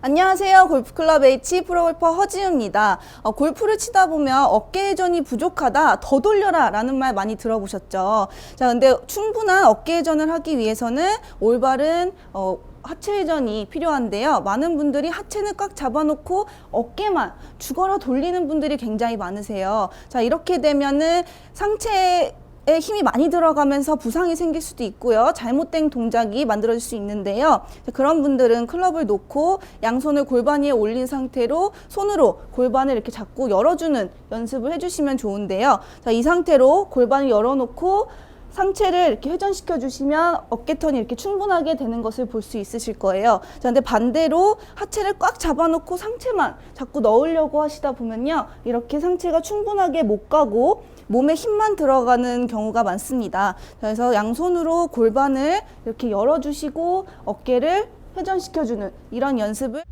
안녕하세요. 골프클럽 H 프로골퍼 허지우입니다. 어, 골프를 치다 보면 어깨 회전이 부족하다, 더 돌려라 라는 말 많이 들어보셨죠. 자, 근데 충분한 어깨 회전을 하기 위해서는 올바른 어, 하체 회전이 필요한데요. 많은 분들이 하체는 꽉 잡아놓고 어깨만 죽어라 돌리는 분들이 굉장히 많으세요. 자, 이렇게 되면은 상체 에 힘이 많이 들어가면서 부상이 생길 수도 있고요. 잘못된 동작이 만들어질 수 있는데요. 그런 분들은 클럽을 놓고 양손을 골반 위에 올린 상태로 손으로 골반을 이렇게 잡고 열어주는 연습을 해주시면 좋은데요. 자, 이 상태로 골반을 열어놓고 상체를 이렇게 회전시켜 주시면 어깨턴이 이렇게 충분하게 되는 것을 볼 수 있으실 거예요. 자, 근데 반대로 하체를 꽉 잡아놓고 상체만 자꾸 넣으려고 하시다 보면요. 이렇게 상체가 충분하게 못 가고 몸에 힘만 들어가는 경우가 많습니다. 그래서 양손으로 골반을 이렇게 열어주시고 어깨를 회전시켜주는 이런 연습을